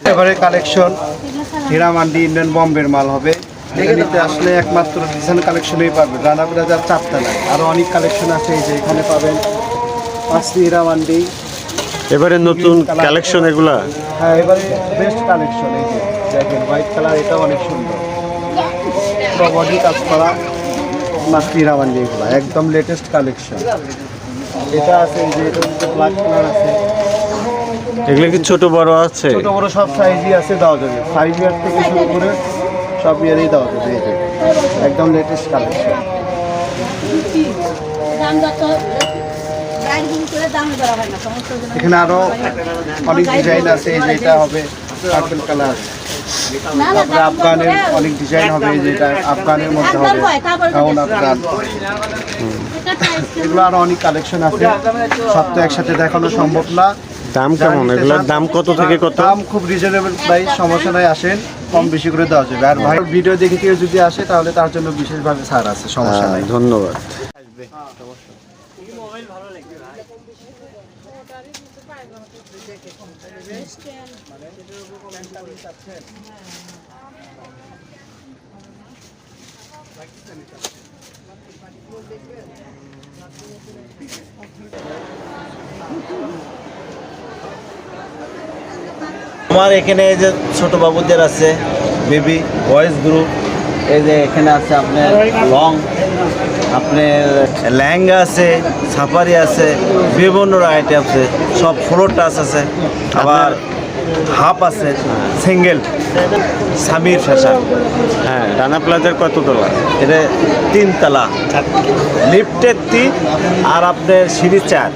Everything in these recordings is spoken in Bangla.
এবারে কালেকশন হীরামান্ডি ইন্ডিয়ান বম্বের মাল হবে। এখানেতে আসলে একমাত্র ডিজাইন কালেকশনেই পাবেন রানা ব্রাজার চারতলায় আরও অনেক কালেকশন আছে এই যে এখানে পাবেন পাঁচটি হীরামান্ডি। এবারে নতুন কালেকশন এগুলা? হ্যাঁ এবারে বেস্ট কালেকশন এই যে। দেখেন হোয়াইট কালার এটা অনেক সুন্দর। বডি কাজ করা মাস্তি হীরামান্ডি এগুলা। একদম লেটেস্ট কালেকশন। এটা আছে এই যে এটা ব্ল্যাক কালার আছে। এগুলো কি ছোট বড় আছে? ছোট বড় সব সাইজই আছে দেওয়া যাবে। ফাইভ ইয়ার থেকে শুরু করে সব ইয়ারই দেওয়া যাবে একদম লেটেস্ট কালেকশন এখানে আরও অনেক ডিজাইন আছে, এই যে হবে পার্পল কালার তারপরে আফগানের অনেক ডিজাইন হবে, এই যে আফগানের মধ্যে হবে। কাউন আফগান। এগুলো আরও অনেক কালেকশন আছে। সব তো একসাথে দেখানো সম্ভব না। দাম কেমন? এগুলোর দাম কত থেকে কত? দাম খুব রিজনেবল প্রাইস সমস্যা নাই আসেন কম বেশি করে দেওয়া যাবে। আর ভাই ভিডিও দেখে কেউ যদি আসে তাহলে তার জন্য বিশেষভাবে ছাড় আছে সমস্যা নাই। ধন্যবাদ হ্যাঁ, ধন্যবাদ। আমার এখানে এই যে ছোট বাবুদের আছে বেবি বয়েজ গ্রুপ এই যে এখানে আছে আপনার লং আপনার লেহেঙ্গা আছে সাফারি আছে বিভিন্ন আইটেম আছে সব ফ্লোর টাচ আছে আবার হাফ আছে সিঙ্গেল সামির ফ্যাশন হ্যাঁ রানা প্লাজার কত তলা? এটা তিনতলা লিফটের তিন আর আপনার সিঁড়ি চার।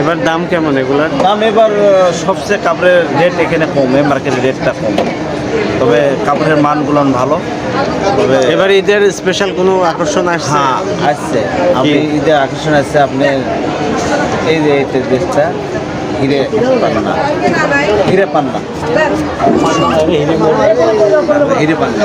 এবার দাম কেমন এগুলার? দাম এবার সবচেয়ে কাপড়ের রেট এখানে কমে মার্কেটের রেটটা কম। তবে কাপড়ের মানগুলো ভালো। তবে এবার ঈদের স্পেশাল কোনো আকর্ষণ আসছে? হ্যাঁ আসছে। আপনি ঈদের আকর্ষণ আসছে আপনার এই যে এই ড্রেসটা হিরে পান্না হিরে পান্না হিরে পান্না